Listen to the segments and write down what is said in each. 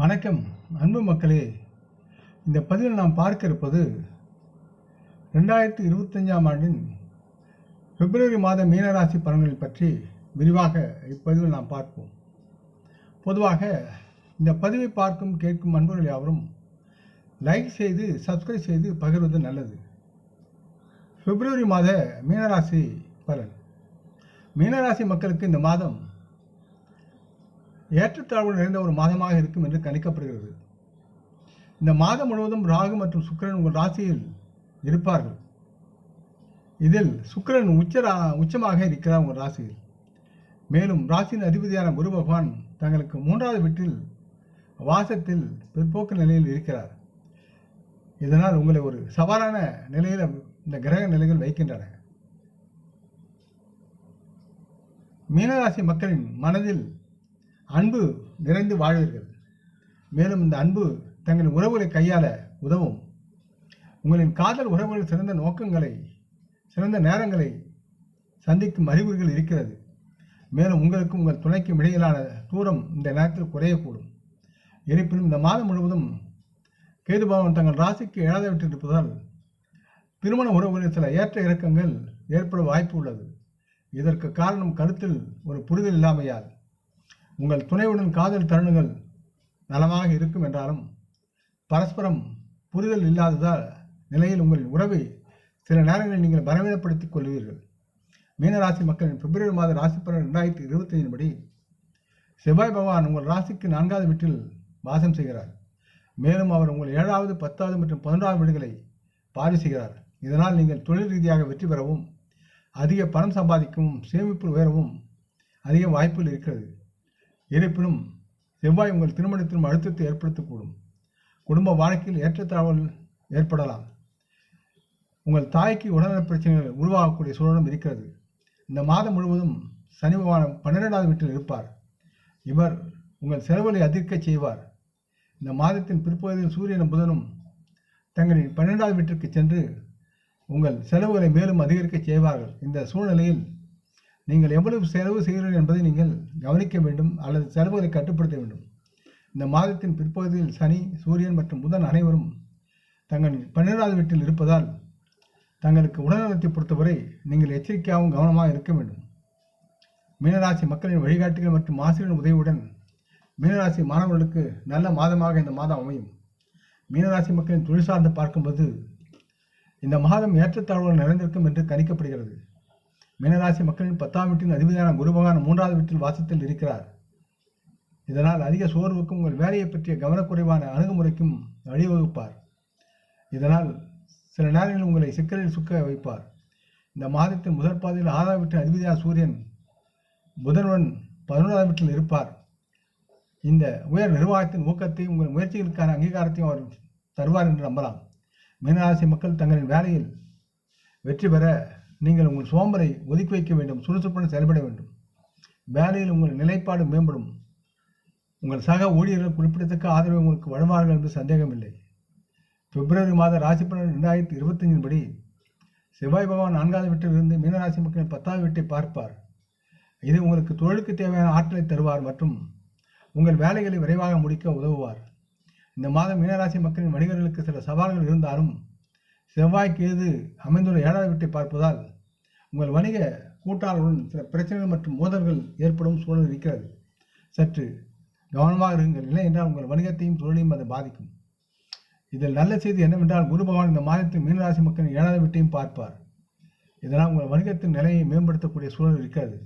வணக்கம் அன்பு மக்களே. இந்த பதிவில் நாம் பார்க்க இருப்பது ரெண்டாயிரத்தி இருபத்தஞ்சாம் ஆண்டின் பிப்ரவரி மாத மீனராசி பலன்களை பற்றி விரிவாக இப்பதிவில் நாம் பார்ப்போம். பொதுவாக இந்த பதிவை பார்க்கும் கேட்கும் அன்பர்கள் யாவரும் லைக் செய்து சப்ஸ்கிரைப் செய்து பகிர்வது நல்லது. பிப்ரவரி மாத மீனராசி பலன். மீனராசி மக்களுக்கு இந்த மாதம் ஏற்றத்தாழ்வு நிறைந்த ஒரு மாதமாக இருக்கும் என்று கணிக்கப்படுகிறது. இந்த மாதம் முழுவதும் ராகு மற்றும் சுக்கிரன் உங்கள் ராசியில் இருப்பார்கள். இதில் சுக்கிரன் உச்ச ரா- உச்சமாக இருக்கிறார் உங்கள் ராசியில். மேலும் ராசியின் அதிபதியான குரு பகவான் தங்களுக்கு மூன்றாவது வீட்டில் வாசத்தில் பிற்போக்கு நிலையில் இருக்கிறார். இதனால் உங்களை ஒரு சவாலான நிலையில் இந்த கிரக நிலைகள் வைக்கின்றன. மீனராசி மக்களின் மனதில் அன்பு நிறைந்து வாழ்வீர்கள். மேலும் இந்த அன்பு தங்களின் உறவுகளை கையாள உதவும். உங்களின் காதல் உறவுகள் சிறந்த நோக்கங்களை சிறந்த நேரங்களை சந்திக்கும் அறிகுறிகள் இருக்கிறது. மேலும் உங்களுக்கும் உங்கள் துணைக்கும் இடையிலான தூரம் இந்த நேரத்தில் குறையக்கூடும். இருப்பினும் இந்த மாதம் முழுவதும் கேது பகவான் தங்கள் ராசிக்கு ஏழாத விட்டிருப்பதால் திருமண உறவுகளில் சில ஏற்ற இறக்கங்கள் ஏற்பட வாய்ப்பு உள்ளது. இதற்கு காரணம் கருத்தில் ஒரு புரிதல் இல்லாமையால். உங்கள் துணையுடன் காதல் தருணங்கள். நலமாக இருக்கும் என்றாலும் பரஸ்பரம் புரிதல் இல்லாததால் நிலையில் உங்கள் உறவை சில நேரங்களில் நீங்கள் பலவீனப்படுத்திக் கொள்வீர்கள். மீனராசி மக்களின் பிப்ரவரி மாத ராசி பலன் ரெண்டாயிரத்தி இருபத்தி படி செவ்வாய் பகவான் உங்கள் ராசிக்கு நான்காவது வீட்டில் வாசம் செய்கிறார். மேலும் அவர் உங்கள் ஏழாவது பத்தாவது மற்றும் பதினொன்றாவது வீடுகளை பார்வை செய்கிறார். இதனால் நீங்கள் தொழில் ரீதியாக வெற்றி பெறவும் அதிக பணம் சம்பாதிக்கவும் சேமிப்பு உயரவும் அதிக வாய்ப்புகள் இருக்கிறது. இருப்பினும் செவ்வாய் உங்கள் திருமணத்திலும் அழுத்தத்தை ஏற்படுத்தக்கூடும். குடும்ப வாழ்க்கையில் ஏற்றத்தாழ்வல் ஏற்படலாம். உங்கள் தாய்க்கு உடல்நல பிரச்சனைகள் உருவாகக்கூடிய சூழலும் இருக்கிறது. இந்த மாதம் முழுவதும் சனி பகவான் பன்னிரெண்டாவது வீட்டில் இருப்பார். இவர் உங்கள் செலவுகளை அதிர்க்க செய்வார். இந்த மாதத்தின் பிற்பகுதியில் சூரியனும் புதனும் தங்களின் பன்னிரெண்டாவது வீட்டிற்கு சென்று உங்கள் செலவுகளை மேலும் அதிகரிக்க செய்வார்கள். இந்த சூழ்நிலையில் நீங்கள் எவ்வளவு செலவு செய்கிறீர்கள் என்பதை நீங்கள் கவனிக்க வேண்டும் அல்லது செலவுகளை கட்டுப்படுத்த வேண்டும். இந்த மாதத்தின் பிற்பகுதியில் சனி சூரியன் மற்றும் புதன் அனைவரும் தங்கள் பன்னிரெண்டாவது வீட்டில் இருப்பதால் தங்களுக்கு உடல்நலத்தை பொறுத்தவரை நீங்கள் எச்சரிக்கையாகவும் கவனமாக இருக்க வேண்டும். மீனராசி மக்களின் வழிகாட்டிகள் மற்றும் ஆசிரியரின் உதவியுடன் மீனராசி மாணவர்களுக்கு நல்ல மாதமாக இந்த மாதம் அமையும். மீனராசி மக்களின் தொழில் சார்ந்து பார்க்கும்போது இந்த மாதம் ஏற்றத்தாழ்வுகள் நிறைந்திருக்கும் என்று கணிக்கப்படுகிறது. மீனராசி மக்களின் பத்தாம் வீட்டின் அதிபதியான குரு பகவான் மூன்றாவது வீட்டில் வாசத்தில் இருக்கிறார். இதனால் அதிக சோர்வுக்கும் உங்கள் வேலையை பற்றிய கவனக்குறைவான அணுகுமுறைக்கும் வழிவகுப்பார். இதனால் சில நேரங்களில் உங்களை சிக்கலில் சுக்க வைப்பார். இந்த மாதத்தின் முதற் பாதையில் ஆறாம் வீட்டின் அதிபதியான சூரியன் புதனுடன் பதினோராம் வீட்டில் இருப்பார். இந்த உயர் நிர்வாகத்தின் ஊக்கத்தை உங்கள் முயற்சிகளுக்கான அங்கீகாரத்தையும் அவர் தருவார் என்று நம்பலாம். மீனராசி மக்கள் தங்களின் வேலையில் வெற்றி பெற நீங்கள் உங்கள் சோம்பலை ஒதுக்கி வைக்க வேண்டும் சுறுசுறுப்புடன் செயல்பட வேண்டும். வேலையில் உங்கள் நிலைப்பாடு மேம்படும். உங்கள் சக ஊழியர்கள் குறிப்பிடத்தக்க ஆதரவை உங்களுக்கு வழங்குவார்கள் என்று சந்தேகமில்லை. பிப்ரவரி மாத ராசி பலன் ரெண்டாயிரத்தி இருபத்தஞ்சின் படி செவ்வாய் பகவான் நான்காவது வீட்டில் இருந்து மீனராசி மக்களின் பத்தாவது வீட்டை பார்ப்பார். இது உங்களுக்கு தொழிலுக்கு தேவையான ஆற்றலை தருவார் மற்றும் உங்கள் வேலைகளை விரைவாக முடிக்க உதவுவார். இந்த மாதம் மீனராசி மக்களின் வணிகர்களுக்கு சில சவால்கள் இருந்தாலும் செவ்வாய்க்கு எது அமைந்துள்ள ஏழாவது வீட்டை பார்ப்பதால் உங்கள் வணிக கூட்டாளர்களுடன் சில பிரச்சனைகள் மற்றும் மோதல்கள் ஏற்படும் சூழல் இருக்கிறது. சற்று கவனமாக இருங்கள். இல்லை என்றால் உங்கள் வணிகத்தையும் தொழிலையும் அது பாதிக்கும். இதில் நல்ல செய்தி என்னவென்றால் குரு பகவான் இந்த மாதத்தில் மீனராசி மக்களின் ஏழாவது வீட்டையும் பார்ப்பார். இதனால் உங்கள் வணிகத்தின் நிலையை மேம்படுத்தக்கூடிய சூழல் இருக்கிறது.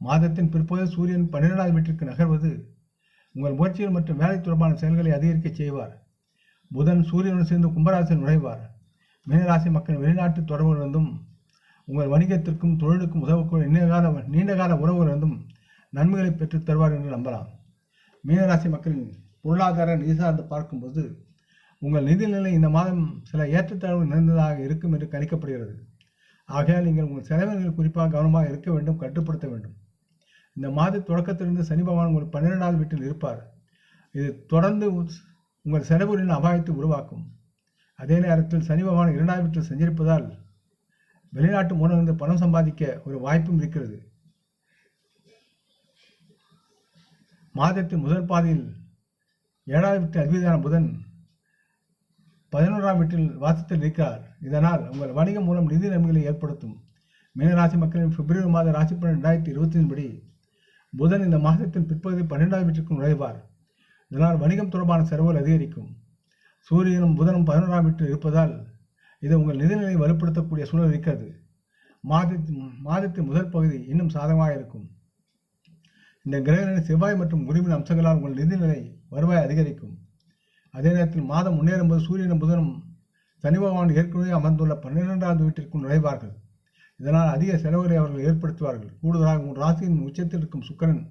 மாதத்தின் பிற்போது சூரியன் பன்னிரெண்டாவது வீட்டிற்கு நகர்வது உங்கள் முயற்சிகள் மற்றும் வேலை தொடர்பான செயல்களை அதிகரிக்க செய்வார். புதன் சூரியனுடன் சேர்ந்து கும்பராசியில் நுழைவார். மீனராசி மக்கள் வெளிநாட்டு தொடர்புகளிலிருந்தும் உங்கள் வணிகத்திற்கும் தொழிலுக்கும் உதவக்கூடிய நீண்டகால நீண்டகால உறவுகளிலிருந்தும் நன்மைகளை பெற்றுத் தருவார் என்று நம்பலாம். மீனராசி மக்களின் பொருளாதார நிதி சார்ந்து பார்க்கும்போது உங்கள் நிதிநிலை இந்த மாதம் சில ஏற்றத்தாழ்வு நிறைந்ததாக இருக்கும் என்று கணிக்கப்படுகிறது. ஆகையால் நீங்கள் உங்கள் செலவினங்கள் குறிப்பாக கவனமாக இருக்க வேண்டும் கட்டுப்படுத்த வேண்டும். இந்த மாத தொடக்கத்திலிருந்து சனி பகவான் உங்கள் பன்னிரெண்டாவது வீட்டில் இருப்பார். இது தொடர்ந்து உங்கள் செலவுகளின் அபாயத்தை உருவாக்கும். அதே நேரத்தில் சனி பகவான் இரண்டாவது வீட்டில் செஞ்சிருப்பதால் வெளிநாட்டு மூலமிருந்து பணம் சம்பாதிக்க ஒரு வாய்ப்பும் இருக்கிறது. மாதத்தின் முதல் பாதையில் ஏழாவது வீட்டில் அதிபதியான புதன் பதினோராம் வீட்டில் வாசத்தில் இருக்கிறார். இதனால் உங்கள் வணிகம் மூலம் நிதி நன்மைகளை ஏற்படுத்தும். மீனராசி மக்களின் பிப்ரவரி மாத ராசி பலன் ரெண்டாயிரத்தி இருபத்தி படி புதன் இந்த மாதத்தின் பிற்பகுதி பன்னெண்டாம் வீட்டிற்கு நுழைவார். இதனால் வணிகம் தொடர்பான செலவுகள் அதிகரிக்கும். சூரியனும் புதனும் பதினோராம் வீட்டில் இருப்பதால் இது உங்கள் நிதிநிலையை வலுப்படுத்தக்கூடிய சூழல் இருக்கிறது மாதத்தின் மாதத்தின் முதல் பகுதி இன்னும் சாதகமாக இருக்கும். இந்த கிரகங்களின் செவ்வாய் மற்றும் குருவின் அம்சங்களால் உங்கள் நிதிநிலை வருவாய் அதிகரிக்கும். அதே நேரத்தில் மாதம் முன்னேறும்போது சூரியனும் புதனும் சனி பகவான் ஏற்கனவே அமர்ந்துள்ள பன்னிரெண்டாவது வீட்டிற்குள் நுழைவார்கள். இதனால் அதிக செலவுகளை அவர்கள் ஏற்படுத்துவார்கள். கூடுதலாக உங்கள் ராசியின் உச்சத்தில் இருக்கும் சுக்கரன்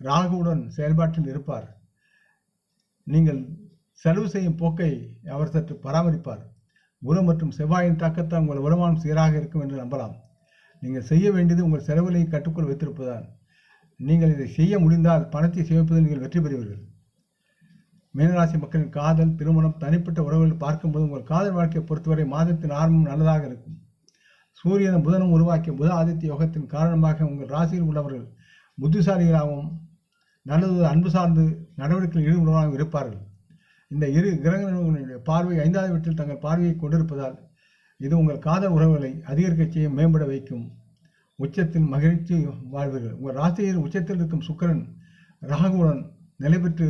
ராகுவுடன் செயல்பாட்டில் இருப்பார். நீங்கள் செலவு செய்யும் போக்கை அவர் சற்று பராமரிப்பார். குரு மற்றும் செவ்வாயின் தாக்கத்தால் உங்கள் வருமானம் சீராக இருக்கும் என்று நம்பலாம். நீங்கள் செய்ய வேண்டியது உங்கள் செலவுகளை கட்டுக்குள் வைத்திருப்பதால் நீங்கள் இதை செய்ய முடிந்தால் பணத்தை சேமிப்பதில் நீங்கள் வெற்றி பெறுவீர்கள். மீனராசி மக்களின் காதல் திருமணம் தனிப்பட்ட உறவுகள் பார்க்கும்போது உங்கள் காதல் வாழ்க்கையை பொறுத்தவரை மாதத்தின் ஆரம்பம் நல்லதாக இருக்கும். சூரியனும் புதனும் உருவாக்கிய புத ஆதித்ய யோகத்தின் காரணமாக உங்கள் ராசியில் உள்ளவர்கள் புத்திசாலிகளாகவும் நல்லது அன்பு சார்ந்து நடவடிக்கையில் ஈடுபடுவதாகவும் இருப்பார்கள். இந்த இரு கிரகங்களுடைய பார்வை ஐந்தாவது வீட்டில் தங்கள் பார்வையை கொண்டிருப்பதால் இது உங்கள் காதல் உறவுகளை அதிகரிக்க செய்ய மேம்பட வைக்கும். உச்சத்தில் மகிழ்ச்சி வாழ்வீர்கள். உங்கள் ராசியில் உச்சத்தில் இருக்கும் சுக்கரன் ராகுவுடன் நிலை பெற்று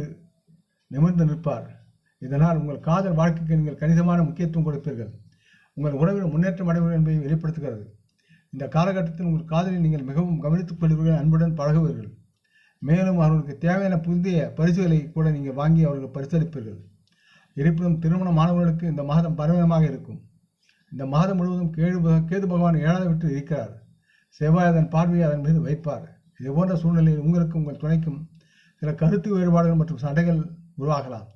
நிமிர்ந்து நிற்பார். இதனால் உங்கள் காதல் வாழ்க்கைக்கு நீங்கள் கணிசமான முக்கியத்துவம் கொடுப்பீர்கள். உங்கள் உறவில் முன்னேற்றம் அடைவீர்கள் என்பதை வெளிப்படுத்துகிறது. இந்த காலகட்டத்தில் உங்கள் காதலை நீங்கள் மிகவும் கவனித்துக் கொள்வீர்கள் அன்புடன் பழகுவீர்கள். மேலும் அவர்களுக்கு தேவையான புதிய பரிசுகளை கூட நீங்கள் வாங்கி அவர்கள் பரிசளிப்பீர்கள். இருப்பினும் திருமணம் மாணவர்களுக்கு இந்த மாதம் பரவலமாக இருக்கும். இந்த மாதம் முழுவதும் கேது கேது பகவான் ஏழாவது வீட்டில் இருக்கிறார். செவ்வாய் அதன் பார்வையை அதன் மீது வைப்பார். இது போன்ற சூழ்நிலையில் உங்களுக்கும் உங்கள் துணைக்கும் சில கருத்து வேறுபாடுகள் மற்றும் சண்டைகள் உருவாகலாம்.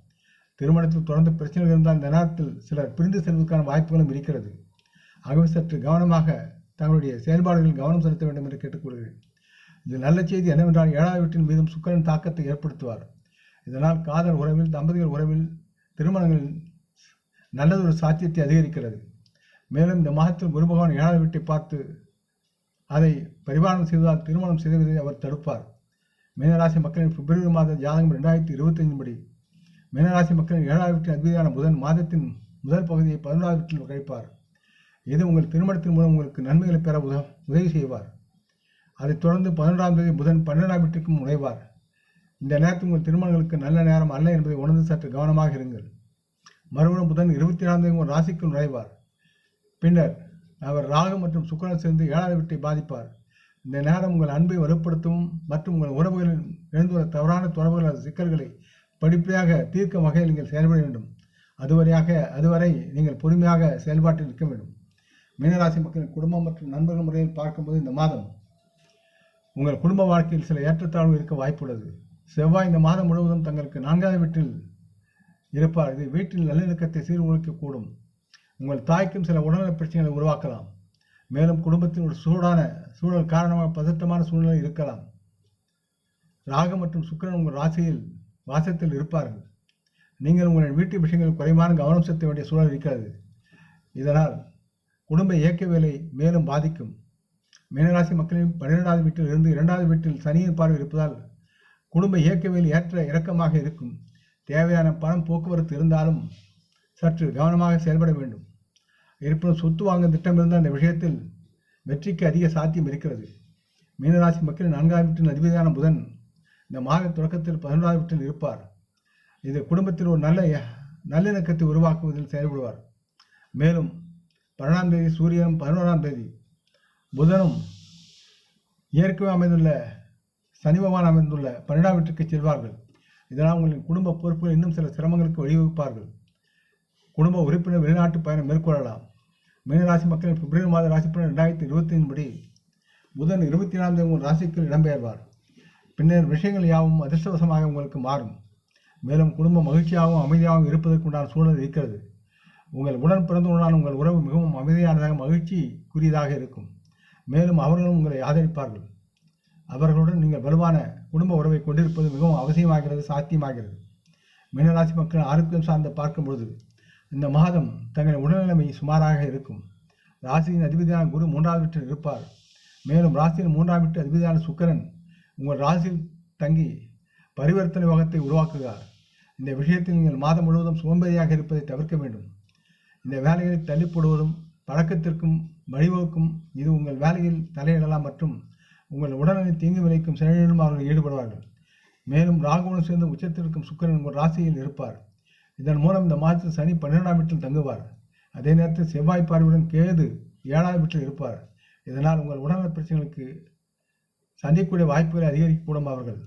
திருமணத்தில் தொடர்ந்து பிரச்சனைகள் இருந்தால் இந்த நேரத்தில் சிலர் பிரிந்து செல்வதற்கான வாய்ப்புகளும் இருக்கிறது. ஆகவே சற்று கவனமாக தங்களுடைய செயல்பாடுகளில் கவனம் செலுத்த வேண்டும் என்று கேட்டுக்கொள்கிறேன். இது நல்ல செய்தி என்னவென்றால் ஏழாவது வீட்டின் மீதும் சுக்கரன் தாக்கத்தை ஏற்படுத்துவார். இதனால் காதல் உறவில் தம்பதிகள் உறவில் திருமணங்களில் நல்லதொரு சாத்தியத்தை அதிகரிக்கிறது. மேலும் இந்த மாதத்தில் குரு பகவான் ஏழாவது வீட்டை பார்த்து அதை பரிபாலனம் செய்வதால் திருமணம் செய்வதை அவர் தடுப்பார். மீனராசி மக்களின் பிப்ரவரி மாத ஜாதகம் ரெண்டாயிரத்தி இருபத்தைந்து படி மீனராசி மக்களின் ஏழாவது வீட்டின் அதிபதியான புதன் மாதத்தின் முதல் பகுதியை பதினொன்றாவது வீட்டில் கழிப்பார். இது உங்கள் திருமணத்தின் மூலம் உங்களுக்கு நன்மைகளை பெற உத உதவி செய்வார். அதைத் தொடர்ந்து பதினொன்றாம் தேதி புதன் பன்னெண்டாம் வீட்டுக்கும் நுழைவார். இந்த நேரத்தில் உங்கள் திருமணங்களுக்கு நல்ல நேரம் அல்ல என்பதை உணர்ந்து சற்று கவனமாக இருங்கள். மறுபடியும் புதன் இருபத்தி ஏழாம் தேதி உங்கள் ராசிக்குள் நுழைவார். பின்னர் அவர் ராகு மற்றும் சுக்கரன் சேர்ந்து ஏழாவது வீட்டை பாதிப்பார். இந்த நேரம் உங்கள் அன்பை வலுப்படுத்தவும் மற்றும் உங்கள் உறவுகளில் எழுந்துள்ள தவறான தொடர்புகள் அல்லது சிக்கல்களை படிப்படியாக தீர்க்கும் வகையில் நீங்கள் செயல்பட வேண்டும். அதுவரையாக அதுவரை நீங்கள் பொறுமையாக செயல்பாட்டில் இருக்க வேண்டும். மீனராசி மக்களின் குடும்பம் மற்றும் நண்பர்கள் முறையில் பார்க்கும்போது இந்த மாதம் உங்கள் குடும்ப வாழ்க்கையில் சில ஏற்றத்தாழ்வு இருக்க வாய்ப்புள்ளது. செவ்வாய் இந்த மாதம் முழுவதும் தங்களுக்கு நான்காவது வீட்டில் இருப்பார். இது வீட்டில் நல்லிணக்கத்தை சீர்குலைக்கக்கூடும். உங்கள் தாய்க்கும் சில உடல்நல பிரச்சனைகளை உருவாக்கலாம். மேலும் குடும்பத்தின் ஒரு சூடான சூழல் காரணமாக பதட்டமான சூழ்நிலை இருக்கலாம். ராகு மற்றும் சுக்கிரன் உங்கள் ராசியில் வாசத்தில் இருப்பார்கள். நீங்கள் உங்களின் வீட்டு விஷயங்களில் குறைவான கவனம் செலுத்த வேண்டிய சூழல் இருக்கிறது. இதனால் குடும்ப இயக்க வேலை மேலும் பாதிக்கும். மீனராசி மக்களின் பன்னிரெண்டாவது வீட்டில் இருந்து இரண்டாவது வீட்டில் சனியின் பார்வை இருப்பதால் குடும்ப இயக்கவியல் ஏற்ற இறக்கமாக இருக்கும். தேவையான பணம் போக்குவரத்து இருந்தாலும் சற்று கவனமாக செயல்பட வேண்டும். இருப்பினும் சொத்து வாங்கும் திட்டம் இருந்த அந்த விஷயத்தில் வெற்றிக்கு அதிக சாத்தியம் இருக்கிறது. மீனராசி மக்களின் நான்காவது வீட்டின் அதிபதியான புதன் இந்த மாத தொடக்கத்தில் பதினொன்றாவது வீட்டில் இருப்பார். இது குடும்பத்தில் ஒரு நல்ல நல்லிணக்கத்தை உருவாக்குவதில் செயல்படுவார். மேலும் பன்னெண்டாம் தேதி சூரியனும் பதினோராம் தேதி புதனும் இயற்கை அமைந்துள்ள சனி பகவான் அமைந்துள்ள பன்னெண்டாம் வீட்டுக்கு செல்வார்கள். இதனால் உங்களின் குடும்ப பொறுப்புகள் இன்னும் சில சிரமங்களுக்கு வழிவகுப்பார்கள். குடும்ப உறுப்பினர் வெளிநாட்டு பயணம் மேற்கொள்ளலாம். மீனராசி மக்களின் பிப்ரவரி மாத ராசி பலன் ரெண்டாயிரத்தி இருபத்தி படி புதன் இருபத்தி நான்கு உங்கள் ராசிக்குள் இடம்பெயர்வார். பின்னர் விஷயங்கள் யாவும் அதிர்ஷ்டவசமாக உங்களுக்கு மாறும். மேலும் குடும்பம் மகிழ்ச்சியாகவும் அமைதியாகவும் இருப்பதற்குண்டான சூழல் இருக்கிறது. உங்கள் உடன் பிறந்தவுடனான உங்கள் உறவு மிகவும் அமைதியானதாக மகிழ்ச்சிக்குரியதாக இருக்கும். மேலும் அவர்களும் உங்களை ஆதரிப்பார்கள். அவர்களுடன் நீங்கள் வலுவான குடும்ப உறவை கொண்டிருப்பது மிகவும் அவசியமாகிறது சாத்தியமாகிறது. மீனராசி மக்கள் ஆரோக்கியம் சார்ந்து பார்க்கும்பொழுது இந்த மாதம் தங்களின் உடல்நிலைமை சுமாராக இருக்கும். ராசியின் அதிபதியான குரு மூன்றாவது வீட்டில் இருப்பார். மேலும் ராசியின் மூன்றாம் வீட்டு அதிபதியான சுக்கரன் உங்கள் ராசியில் தங்கி பரிவர்த்தனை யோகத்தை உருவாக்குகிறார். இந்த விஷயத்தில் நீங்கள் மாதம் முழுவதும் சோம்பேறியாக இருப்பதை தவிர்க்க வேண்டும். இந்த வேலைகளை தள்ளிப்படுவதும் பழக்கத்திற்கும் வழிவகுக்கும் இது உங்கள் வேலையில் தலையிடலாம் மற்றும் உங்கள் உடல்நலை தீங்கு விளைக்கும் செயலிலும் அவர்கள் ஈடுபடுவார்கள். மேலும் ராகுவுடன் சேர்ந்த உச்சத்திற்கும் சுக்கரன் உங்கள் ராசியில் இருப்பார். இதன் மூலம் இந்த மாதத்தில் சனி பன்னிரெண்டாம் வீட்டில் தங்குவார். அதே நேரத்தில் செவ்வாய் பார்வையுடன் கேது ஏழாம் வீட்டில் இருப்பார். இதனால் உங்கள் உடல்நல பிரச்சனைகளுக்கு சந்திக்கக்கூடிய வாய்ப்புகளை அதிகரிக்கக்கூடும் அவர்கள்.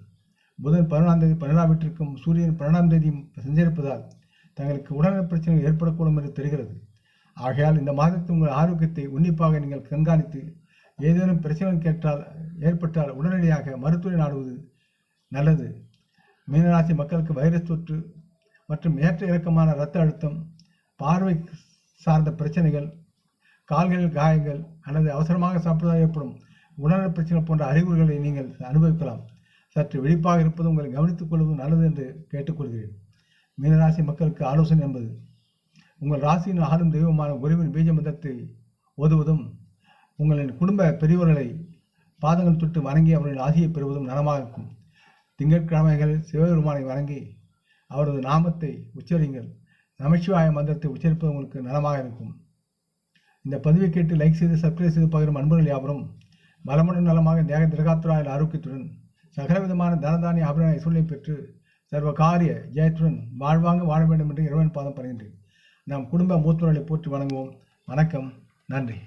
புதன் பதினொன்றாம் தேதி பன்னெண்டாம் வீட்டிற்கும் சூரியன் பன்னெண்டாம் தேதியும் சஞ்சரிப்பதால் தங்களுக்கு உடல்நல பிரச்சனைகள் ஏற்படக்கூடும் என்று தெரிகிறது. ஆகையால் இந்த மாதத்தில் உங்கள் ஆரோக்கியத்தை உன்னிப்பாக நீங்கள் கண்காணித்து ஏதேனும் பிரச்சனைகள் கேட்டால் ஏற்பட்டால் உடனடியாக மருத்துவரை நாடுவது நல்லது. மீனராசி மக்களுக்கு வைரஸ் தொற்று மற்றும் ஏற்ற இறக்கமான இரத்த அழுத்தம் பார்வை சார்ந்த பிரச்சனைகள் கால்களில் காயங்கள் அல்லது அவசரமாக சாப்பிடுவதால் ஏற்படும் உடல்நல பிரச்சனை போன்ற அறிகுறிகளை நீங்கள் அனுபவிக்கலாம். சற்று விழிப்பாக இருப்பது உங்களை கவனித்துக் கொள்வது நல்லது என்று கேட்டுக்கொள்கிறேன். மீனராசி மக்களுக்கு ஆலோசனை என்பது உங்கள் ராசியின் ஆளும் தெய்வமான குருவின் பீஜ மந்திரத்தை ஓதுவதும் உங்களின் குடும்ப பெரியவர்களை பாதங்கள் தொட்டு வணங்கி அவர்களின் ஆசியை பெறுவதும் நலமாக இருக்கும் திங்கட்கிழமைகளில் சிவபெருமானை வணங்கி அவரது நாமத்தை உச்சரிங்கள் நமச்சிவாய மந்திரத்தை உச்சரிப்பது உங்களுக்கு நலமாக இருக்கும். இந்த பதிவை கேட்டு லைக் செய்து சப்ஸ்கிரைப் செய்து பகிரும் அன்பர்கள் யாவரும் வளமுடன் நலமாக தேக திரகாத்துராயில் ஆரோக்கியத்துடன் சகலவிதமான தனதானிய ஆபரண சூழ்நிலை பெற்று சர்வ காரிய ஜெயத்துடன் வாழ்வாங்க வாழ வேண்டும் என்று இறைவன் பாதம் படுகின்றேன் நம் குடும்ப மூத்தவர்களை போற்றி வணங்குவோம். வணக்கம். நன்றி.